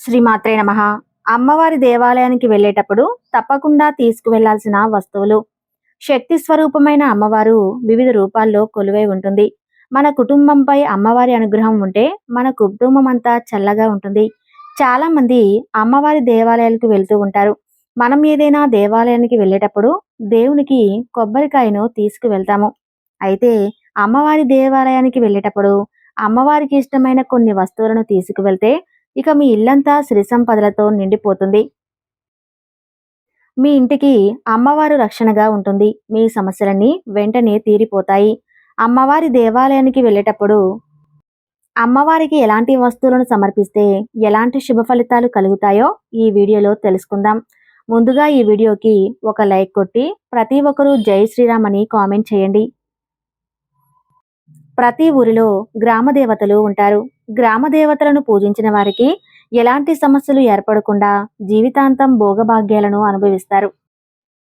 శ్రీమాత్రే నమ. అమ్మవారి దేవాలయానికి వెళ్ళేటప్పుడు తప్పకుండా తీసుకువెళ్ళాల్సిన వస్తువులు. శక్తి స్వరూపమైన అమ్మవారు వివిధ రూపాల్లో కొలువై ఉంటుంది. మన కుటుంబంపై అమ్మవారి అనుగ్రహం ఉంటే మన కుటుంబం అంతా చల్లగా ఉంటుంది. చాలా మంది అమ్మవారి దేవాలయాలకు వెళ్తూ ఉంటారు. మనం ఏదైనా దేవాలయానికి వెళ్ళేటప్పుడు దేవునికి కొబ్బరికాయను తీసుకువెళ్తాము. అయితే అమ్మవారి దేవాలయానికి వెళ్ళేటప్పుడు అమ్మవారికి ఇష్టమైన కొన్ని వస్తువులను తీసుకువెళ్తే ఇక మీ ఇల్లంతా సిరి సంపదలతో నిండిపోతుంది. మీ ఇంటికి అమ్మవారు రక్షణగా ఉంటుంది. మీ సమస్యలన్నీ వెంటనే తీరిపోతాయి. అమ్మవారి దేవాలయానికి వెళ్ళేటప్పుడు అమ్మవారికి ఎలాంటి వస్తువులను సమర్పిస్తే ఎలాంటి శుభ ఫలితాలు కలుగుతాయో ఈ వీడియోలో తెలుసుకుందాం. ముందుగా ఈ వీడియోకి ఒక లైక్ కొట్టి ప్రతి ఒక్కరూ జై శ్రీరామ్ అని కామెంట్ చేయండి. ప్రతి ఊరిలో గ్రామ దేవతలు ఉంటారు. గ్రామ దేవతలను పూజించిన వారికి ఎలాంటి సమస్యలు ఏర్పడకుండా జీవితాంతం భోగభాగ్యాలను అనుభవిస్తారు.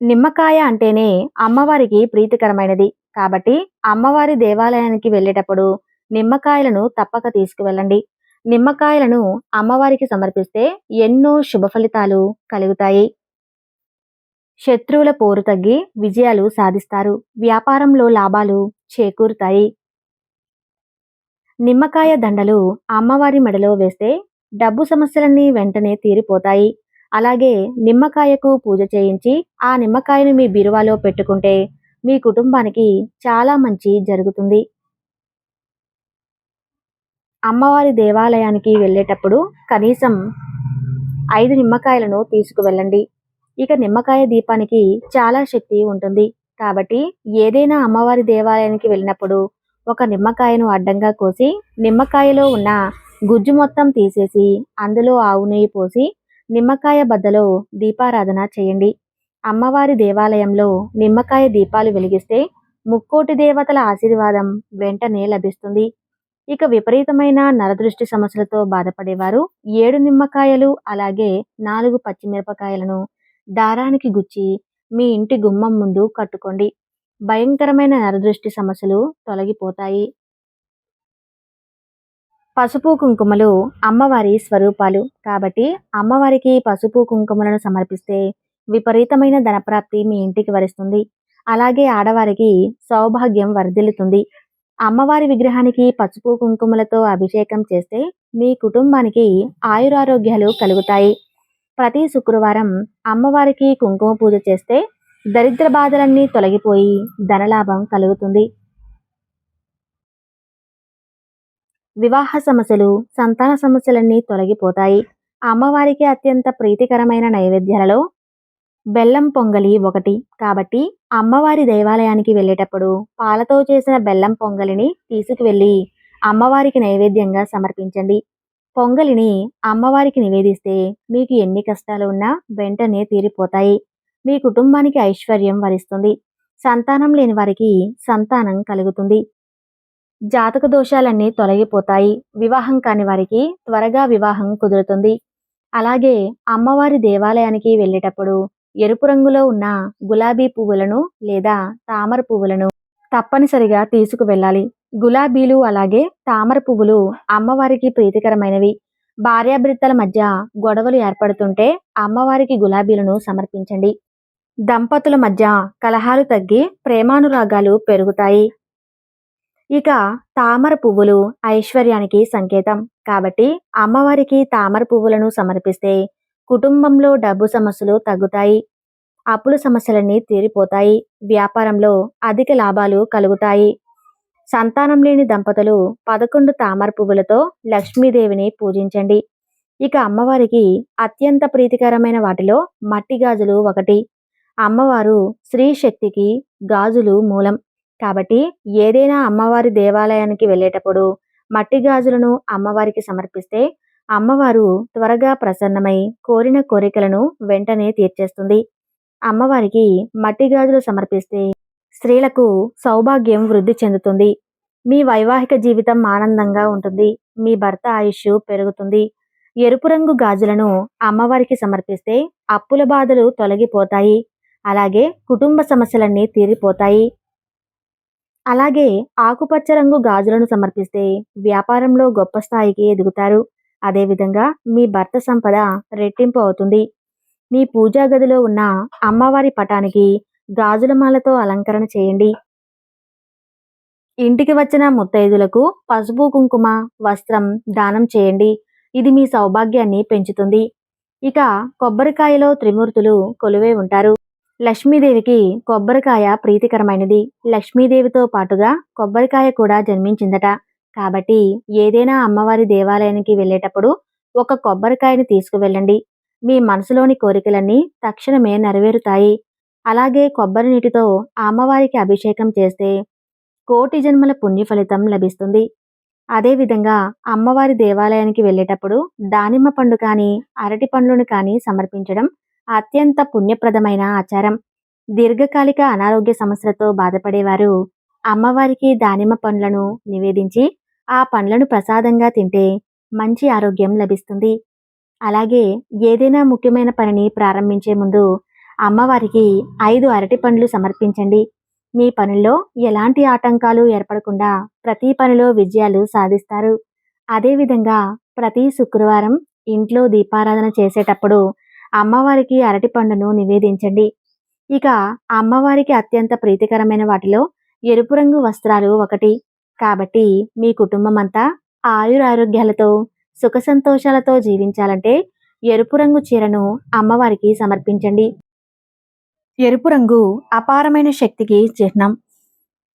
నిమ్మకాయ అంటేనే అమ్మవారికి ప్రీతికరమైనది. కాబట్టి అమ్మవారి దేవాలయానికి వెళ్ళేటప్పుడు నిమ్మకాయలను తప్పక తీసుకువెళ్ళండి. నిమ్మకాయలను అమ్మవారికి సమర్పిస్తే ఎన్నో శుభ ఫలితాలు కలుగుతాయి. శత్రువుల పోరు తగ్గి విజయాలు సాధిస్తారు. వ్యాపారంలో లాభాలు చేకూరుతాయి. నిమ్మకాయ దండలు అమ్మవారి మెడలో వేస్తే డబ్బు సమస్యలన్నీ వెంటనే తీరిపోతాయి. అలాగే నిమ్మకాయకు పూజ చేయించి ఆ నిమ్మకాయను మీ బీరువాలో పెట్టుకుంటే మీ కుటుంబానికి చాలా మంచి జరుగుతుంది. అమ్మవారి దేవాలయానికి వెళ్ళేటప్పుడు కనీసం ఐదు నిమ్మకాయలను తీసుకువెళ్ళండి. ఇక నిమ్మకాయ దీపానికి చాలా శక్తి ఉంటుంది. కాబట్టి ఏదైనా అమ్మవారి దేవాలయానికి వెళ్ళినప్పుడు ఒక నిమ్మకాయను అడ్డంగా కోసి నిమ్మకాయలో ఉన్న గుజ్జు మొత్తం తీసేసి అందులో ఆవు నెయ్యి పోసి నిమ్మకాయ బద్దలో దీపారాధన చేయండి. అమ్మవారి దేవాలయంలో నిమ్మకాయ దీపాలు వెలిగిస్తే ముక్కోటి దేవతల ఆశీర్వాదం వెంటనే లభిస్తుంది. ఇక విపరీతమైన నరదృష్టి సమస్యలతో బాధపడేవారు ఏడు నిమ్మకాయలు అలాగే నాలుగు పచ్చిమిరపకాయలను దారానికి గుచ్చి మీ ఇంటి గుమ్మం ముందు కట్టుకోండి. భయంకరమైన నరదృష్టి సమస్యలు తొలగిపోతాయి. పసుపు కుంకుమలు అమ్మవారి స్వరూపాలు. కాబట్టి అమ్మవారికి పసుపు కుంకుమలను సమర్పిస్తే విపరీతమైన ధనప్రాప్తి మీ ఇంటికి వరిస్తుంది. అలాగే ఆడవారికి సౌభాగ్యం వర్ధిల్లుతుంది. అమ్మవారి విగ్రహానికి పసుపు కుంకుమలతో అభిషేకం చేస్తే మీ కుటుంబానికి ఆయురారోగ్యాలు కలుగుతాయి. ప్రతి శుక్రవారం అమ్మవారికి కుంకుమ పూజ చేస్తే దరిద్ర బాధలన్నీ తొలగిపోయి ధనలాభం కలుగుతుంది. వివాహ సమస్యలు సంతాన సమస్యలన్నీ తొలగిపోతాయి. అమ్మవారికి అత్యంత ప్రీతికరమైన నైవేద్యాలలో బెల్లం పొంగలి ఒకటి. కాబట్టి అమ్మవారి దేవాలయానికి వెళ్ళేటప్పుడు పాలతో చేసిన బెల్లం పొంగలిని తీసుకువెళ్ళి అమ్మవారికి నైవేద్యంగా సమర్పించండి. పొంగలిని అమ్మవారికి నివేదిస్తే మీకు ఎన్ని కష్టాలు ఉన్నా వెంటనే తీరిపోతాయి. మీ కుటుంబానికి ఐశ్వర్యం వరిస్తుంది. సంతానం లేని వారికి సంతానం కలుగుతుంది. జాతక దోషాలన్నీ తొలగిపోతాయి. వివాహం కాని వారికి త్వరగా వివాహం కుదురుతుంది. అలాగే అమ్మవారి దేవాలయానికి వెళ్ళేటప్పుడు ఎరుపు రంగులో ఉన్న గులాబీ పువ్వులను లేదా తామర పువ్వులను తప్పనిసరిగా తీసుకువెళ్ళాలి. గులాబీలు అలాగే తామర పువ్వులు అమ్మవారికి ప్రీతికరమైనవి. భార్యాభర్తల మధ్య గొడవలు ఏర్పడుతుంటే అమ్మవారికి గులాబీలను సమర్పించండి. దంపతుల మధ్య కలహాలు తగ్గి ప్రేమానురాగాలు పెరుగుతాయి. ఇక తామర పువ్వులు ఐశ్వర్యానికి సంకేతం. కాబట్టి అమ్మవారికి తామర పువ్వులను సమర్పిస్తే కుటుంబంలో డబ్బు సమస్యలు తగ్గుతాయి. అప్పుల సమస్యలన్నీ తీరిపోతాయి. వ్యాపారంలో అధిక లాభాలు కలుగుతాయి. సంతానం లేని దంపతులు పదకొండు తామర పువ్వులతో లక్ష్మీదేవిని పూజించండి. ఇక అమ్మవారికి అత్యంత ప్రీతికరమైన వాటిలో మట్టి గాజులు ఒకటి. అమ్మవారు స్త్రీ శక్తికి గాజులు మూలం. కాబట్టి ఏదైనా అమ్మవారి దేవాలయానికి వెళ్ళేటప్పుడు మట్టి గాజులను అమ్మవారికి సమర్పిస్తే అమ్మవారు త్వరగా ప్రసన్నమై కోరిన కోరికలను వెంటనే తీర్చేస్తుంది. అమ్మవారికి మట్టి గాజులు సమర్పిస్తే స్త్రీలకు సౌభాగ్యం వృద్ధి చెందుతుంది. మీ వైవాహిక జీవితం ఆనందంగా ఉంటుంది. మీ భర్త ఆయుష్ పెరుగుతుంది. ఎరుపు రంగు గాజులను అమ్మవారికి సమర్పిస్తే అప్పుల బాధలు తొలగిపోతాయి. అలాగే కుటుంబ సమస్యలన్నీ తీరిపోతాయి. అలాగే ఆకుపచ్చ రంగు గాజులను సమర్పిస్తే వ్యాపారంలో గొప్ప స్థాయికి ఎదుగుతారు. అదేవిధంగా మీ భర్త సంపద రెట్టింపు అవుతుంది. మీ పూజా గదిలో ఉన్న అమ్మవారి పటానికి గాజుల మాలతో అలంకరణ చేయండి. ఇంటికి వచ్చిన ముత్తైదులకు పసుపు కుంకుమ వస్త్రం దానం చేయండి. ఇది మీ సౌభాగ్యాన్ని పెంచుతుంది. ఇక కొబ్బరికాయలో త్రిమూర్తులు కొలువై ఉంటారు. లక్ష్మీదేవికి కొబ్బరికాయ ప్రీతికరమైనది. లక్ష్మీదేవితో పాటుగా కొబ్బరికాయ కూడా జన్మించిందట. కాబట్టి ఏదైనా అమ్మవారి దేవాలయానికి వెళ్ళేటప్పుడు ఒక కొబ్బరికాయని తీసుకువెళ్ళండి. మీ మనసులోని కోరికలన్నీ తక్షణమే నెరవేరుతాయి. అలాగే కొబ్బరి నీటితో అమ్మవారికి అభిషేకం చేస్తే కోటి జన్మల పుణ్య ఫలితం లభిస్తుంది. అదేవిధంగా అమ్మవారి దేవాలయానికి వెళ్ళేటప్పుడు దానిమ్మ పండు కానీ అరటి పండ్లను కానీ సమర్పించడం అత్యంత పుణ్యప్రదమైన ఆచారం. దీర్ఘకాలిక అనారోగ్య సమస్యలతో బాధపడేవారు అమ్మవారికి దానిమ్మ పండ్లను నివేదించి ఆ పండ్లను ప్రసాదంగా తింటే మంచి ఆరోగ్యం లభిస్తుంది. అలాగే ఏదైనా ముఖ్యమైన పనిని ప్రారంభించే ముందు అమ్మవారికి ఐదు అరటి పండ్లు సమర్పించండి. మీ పనుల్లో ఎలాంటి ఆటంకాలు ఏర్పడకుండా ప్రతి పనిలో విజయాలు సాధిస్తారు. అదేవిధంగా ప్రతి శుక్రవారం ఇంట్లో దీపారాధన చేసేటప్పుడు అమ్మవారికి అరటి పండును నివేదించండి. ఇక అమ్మవారికి అత్యంత ప్రీతికరమైన వాటిలో ఎరుపు రంగు వస్త్రాలు ఒకటి. కాబట్టి మీ కుటుంబం అంతా ఆయురారోగ్యాలతో సుఖ సంతోషాలతో జీవించాలంటే ఎరుపు రంగు చీరను అమ్మవారికి సమర్పించండి. ఎరుపు రంగు అపారమైన శక్తికి చిహ్నం.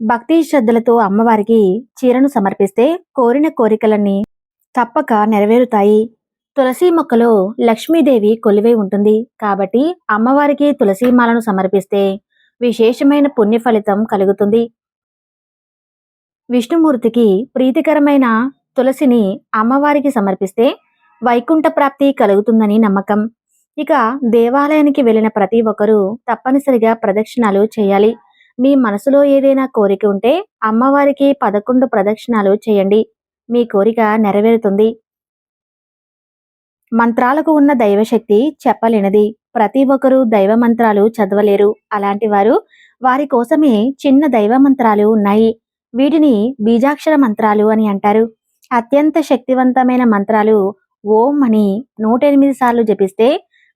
భక్తి శ్రద్ధలతో అమ్మవారికి చీరను సమర్పిస్తే కోరిన కోరికలన్నీ తప్పక నెరవేరుతాయి. తులసి మొక్కలో లక్ష్మీదేవి కొలివై ఉంటుంది. కాబట్టి అమ్మవారికి తులసీమాలను సమర్పిస్తే విశేషమైన పుణ్య ఫలితం కలుగుతుంది. విష్ణుమూర్తికి ప్రీతికరమైన తులసిని అమ్మవారికి సమర్పిస్తే వైకుంఠ ప్రాప్తి కలుగుతుందని నమ్మకం. ఇక దేవాలయానికి వెళ్ళిన ప్రతి ఒక్కరూ తప్పనిసరిగా ప్రదక్షిణాలు చేయాలి. మీ మనసులో ఏదైనా కోరిక ఉంటే అమ్మవారికి పదకొండు ప్రదక్షిణాలు చేయండి. మీ కోరిక నెరవేరుతుంది. మంత్రాలకు ఉన్న దైవశక్తి చెప్పలేనిది. ప్రతి ఒక్కరూ దైవ మంత్రాలు చదవలేరు. అలాంటి వారు వారి కోసమే చిన్న దైవ మంత్రాలు ఉన్నాయి. వీటిని బీజాక్షర మంత్రాలు అని అంటారు. అత్యంత శక్తివంతమైన మంత్రాలు ఓం అని నూట ఎనిమిది సార్లు జపిస్తే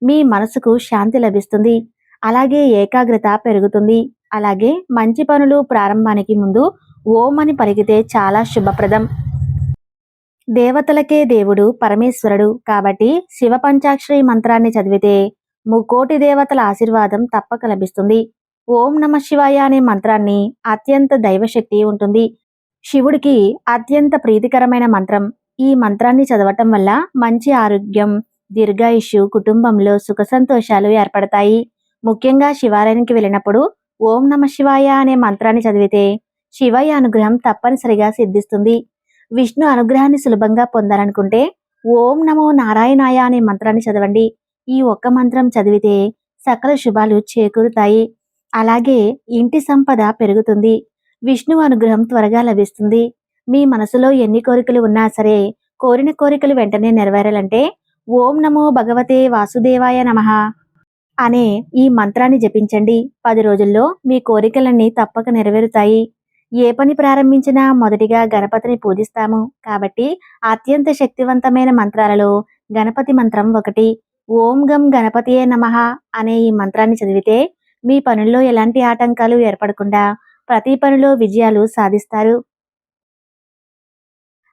మీ మనసుకు శాంతి లభిస్తుంది. అలాగే ఏకాగ్రత పెరుగుతుంది. అలాగే మంచి పనులు ప్రారంభానికి ముందు ఓం అని పలికితే చాలా శుభప్రదం. దేవతలకే దేవుడు పరమేశ్వరుడు. కాబట్టి శివ పంచాక్షరి మంత్రాన్ని చదివితే ముకోటి దేవతల ఆశీర్వాదం తప్పక లభిస్తుంది. ఓం నమ శివాయ అనే మంత్రాన్ని అత్యంత దైవశక్తి ఉంటుంది. శివుడికి అత్యంత ప్రీతికరమైన మంత్రం. ఈ మంత్రాన్ని చదవటం వల్ల మంచి ఆరోగ్యం దీర్ఘాయుష్యు కుటుంబంలో సుఖ సంతోషాలు ఏర్పడతాయి. ముఖ్యంగా శివాలయానికి వెళ్ళినప్పుడు ఓం నమ శివాయ అనే మంత్రాన్ని చదివితే శివయ్య అనుగ్రహం తప్పనిసరిగా సిద్ధిస్తుంది. విష్ణు అనుగ్రహాన్ని సులభంగా పొందాలనుకుంటే ఓం నమో నారాయణాయ అనే మంత్రాన్ని చదవండి. ఈ ఒక్క మంత్రం చదివితే సకల శుభాలు చేకూరుతాయి. అలాగే ఇంటి సంపద పెరుగుతుంది. విష్ణు అనుగ్రహం త్వరగా లభిస్తుంది. మీ మనసులో ఎన్ని కోరికలు ఉన్నా సరే కోరిన కోరికలు వెంటనే నెరవేరాలంటే ఓం నమో భగవతే వాసుదేవాయ నమః అనే ఈ మంత్రాన్ని జపించండి. పది రోజుల్లో మీ కోరికలన్నీ తప్పక నెరవేరుతాయి. ఏ పని ప్రారంభించినా మొదటిగా గణపతిని పూజిస్తాము. కాబట్టి అత్యంత శక్తివంతమైన మంత్రాలలో గణపతి మంత్రం ఒకటి ఓం గం గణపతియే నమః అనే ఈ మంత్రాన్ని చదివితే మీ పనుల్లో ఎలాంటి ఆటంకాలు ఏర్పడకుండా ప్రతి పనిలో విజయాలు సాధిస్తారు.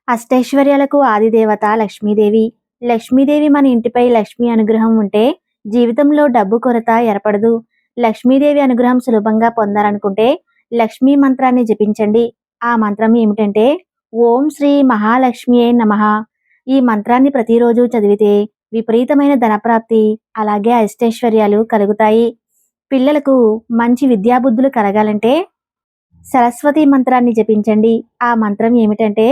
అష్టైశ్వర్యాలకు ఆదిదేవత లక్ష్మీదేవి. లక్ష్మీదేవి మన ఇంటిపై లక్ష్మీ అనుగ్రహం ఉంటే జీవితంలో డబ్బు కొరత ఏర్పడదు. లక్ష్మీదేవి అనుగ్రహం సులభంగా పొందాలనుకుంటే లక్ష్మీ మంత్రాన్ని జపించండి. ఆ మంత్రం ఏమిటంటే ఓం శ్రీ మహాలక్ష్మియే నమః. ఈ మంత్రాన్ని ప్రతిరోజు చదివితే విపరీతమైన ధనప్రాప్తి అలాగే అష్టైశ్వర్యాలు కలుగుతాయి. పిల్లలకు మంచి విద్యాబుద్ధులు కలగాలంటే సరస్వతి మంత్రాన్ని జపించండి. ఆ మంత్రం ఏమిటంటే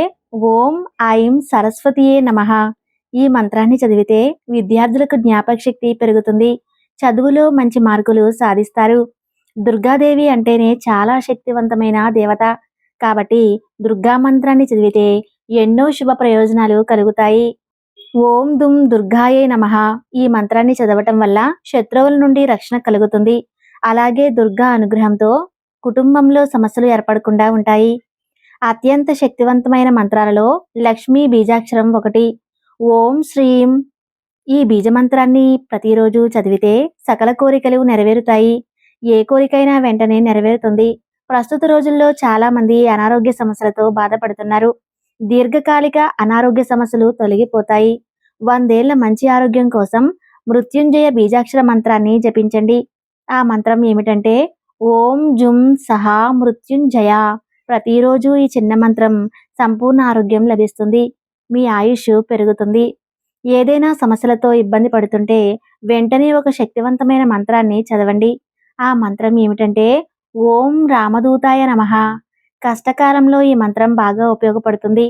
ఓం ఐం సరస్వతియే నమః. ఈ మంత్రాన్ని చదివితే విద్యార్థులకు జ్ఞాపక శక్తి పెరుగుతుంది. చదువులో మంచి మార్కులు సాధిస్తారు. దుర్గాదేవి అంటేనే చాలా శక్తివంతమైన దేవత. కాబట్టి దుర్గా మంత్రాన్ని చదివితే ఎన్నో శుభ ప్రయోజనాలు కలుగుతాయి. ఓం దుమ్ దుర్గాయే నమ. ఈ మంత్రాన్ని చదవటం వల్ల శత్రువుల నుండి రక్షణ కలుగుతుంది. అలాగే దుర్గా అనుగ్రహంతో కుటుంబంలో సమస్యలు ఏర్పడకుండా ఉంటాయి. అత్యంత శక్తివంతమైన మంత్రాలలో లక్ష్మీ బీజాక్షరం ఒకటి. ఓం శ్రీం. ఈ బీజమంత్రాన్ని ప్రతిరోజు చదివితే సకల కోరికలు నెరవేరుతాయి. ఏ కోరికైనా వెంటనే నెరవేరుతుంది. ప్రస్తుత రోజుల్లో చాలా మంది అనారోగ్య సమస్యలతో బాధపడుతున్నారు. దీర్ఘకాలిక అనారోగ్య సమస్యలు తొలగిపోతాయి. వందేళ్ళ మంచి ఆరోగ్యం కోసం మృత్యుంజయ బీజాక్షర మంత్రాన్ని జపించండి. ఆ మంత్రం ఏమిటంటే ఓం జుం సహా మృత్యుంజయ. ప్రతిరోజు ఈ చిన్న మంత్రం సంపూర్ణ ఆరోగ్యం లభిస్తుంది. మీ ఆయుష్ పెరుగుతుంది. ఏదైనా సమస్యలతో ఇబ్బంది పడుతుంటే వెంటనే ఒక శక్తివంతమైన మంత్రాన్ని చదవండి. ఆ మంత్రం ఏమిటంటే ఓం రామదూతాయ నమః. కష్టకాలంలో ఈ మంత్రం బాగా ఉపయోగపడుతుంది.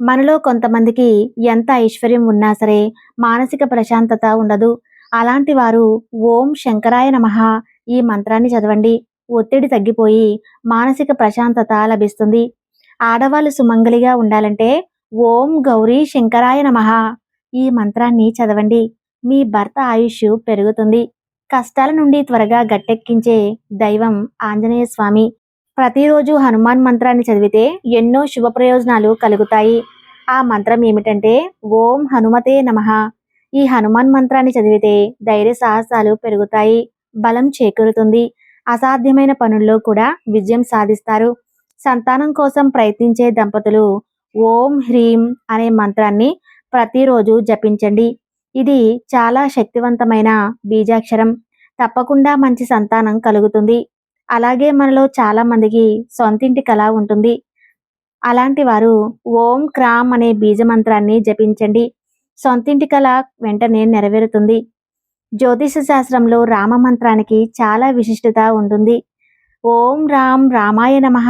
మనలో కొంతమందికి ఎంత ఐశ్వర్యం ఉన్నా సరే మానసిక ప్రశాంతత ఉండదు. అలాంటి వారు ఓం శంకరాయ నమః ఈ మంత్రాన్ని చదవండి. ఒత్తిడి తగ్గిపోయి మానసిక ప్రశాంతత లభిస్తుంది. ఆడవాళ్ళు సుమంగలిగా ఉండాలంటే ఓం గౌరీ శంకరాయ నమః ఈ మంత్రాన్ని చదవండి. మీ భర్త ఆయుష్ పెరుగుతుంది. కష్టాల నుండి త్వరగా గట్టెక్కించే దైవం ఆంజనేయ స్వామి. ప్రతిరోజు హనుమాన్ మంత్రాన్ని చదివితే ఎన్నో శుభ ప్రయోజనాలు కలుగుతాయి. ఆ మంత్రం ఏమిటంటే ఓం హనుమతే నమః. ఈ హనుమాన్ మంత్రాన్ని చదివితే ధైర్య సాహసాలు పెరుగుతాయి బలం చేకూరుతుంది. అసాధ్యమైన పనుల్లో కూడా విజయం సాధిస్తారు. సంతానం కోసం ప్రయత్నించే దంపతులు ఓం హ్రీం అనే మంత్రాన్ని ప్రతిరోజు జపించండి. ఇది చాలా శక్తివంతమైన బీజాక్షరం. తప్పకుండా మంచి సంతానం కలుగుతుంది. అలాగే మనలో చాలా మందికి సొంతింటి కళ ఉంటుంది. అలాంటి వారు ఓం క్రామ్ అనే బీజ మంత్రాన్ని జపించండి. సొంతింటి కళ వెంటనే నెరవేరుతుంది. జ్యోతిష శాస్త్రంలో రామ మంత్రానికి చాలా విశిష్టత ఉంటుంది. ఓం రామ్ రామాయ నమః.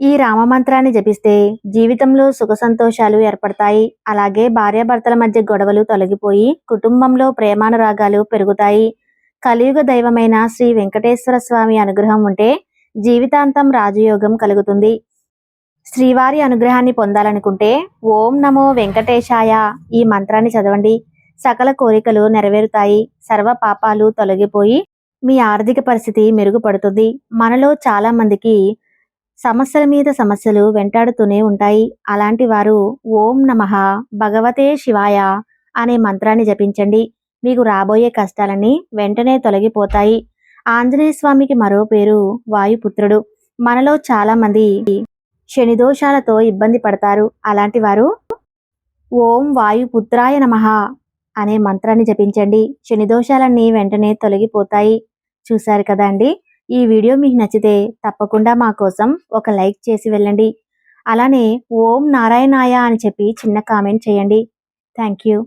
ఈ రామ మంత్రాన్ని జపిస్తే జీవితంలో సుఖ సంతోషాలు ఏర్పడతాయి. అలాగే భార్యాభర్తల మధ్య గొడవలు తొలగిపోయి కుటుంబంలో ప్రేమానురాగాలు పెరుగుతాయి. కలియుగ దైవమైన శ్రీ వెంకటేశ్వర స్వామి అనుగ్రహం ఉంటే జీవితాంతం రాజయోగం కలుగుతుంది. శ్రీవారి అనుగ్రహాన్ని పొందాలనుకుంటే ఓం నమో వెంకటేశాయ ఈ మంత్రాన్ని చదవండి. సకల కోరికలు నెరవేరుతాయి. సర్వ పాపాలు తొలగిపోయి మీ ఆర్థిక పరిస్థితి మెరుగుపడుతుంది. మనలో చాలా మందికి సమస్యల మీద సమస్యలు వెంటాడుతూనే ఉంటాయి. అలాంటి వారు ఓం నమః భగవతే శివాయ అనే మంత్రాన్ని జపించండి. మీకు రాబోయే కష్టాలన్నీ వెంటనే తొలగిపోతాయి. ఆంజనేయ స్వామికి మరో పేరు వాయుపుత్రుడు. మనలో చాలా మంది శని దోషాలతో ఇబ్బంది పడతారు. అలాంటి వారు ఓం వాయుపుత్రాయ నమః అనే మంత్రాన్ని జపించండి. శని దోషాలన్నీ వెంటనే తొలగిపోతాయి. చూశారు కదా అండి? ఈ వీడియో మీకు నచ్చితే తప్పకుండా మా కోసం ఒక లైక్ చేసి వెళ్ళండి. అలానే ఓం నారాయణాయ అని చెప్పి చిన్న కామెంట్ చేయండి. Thank you.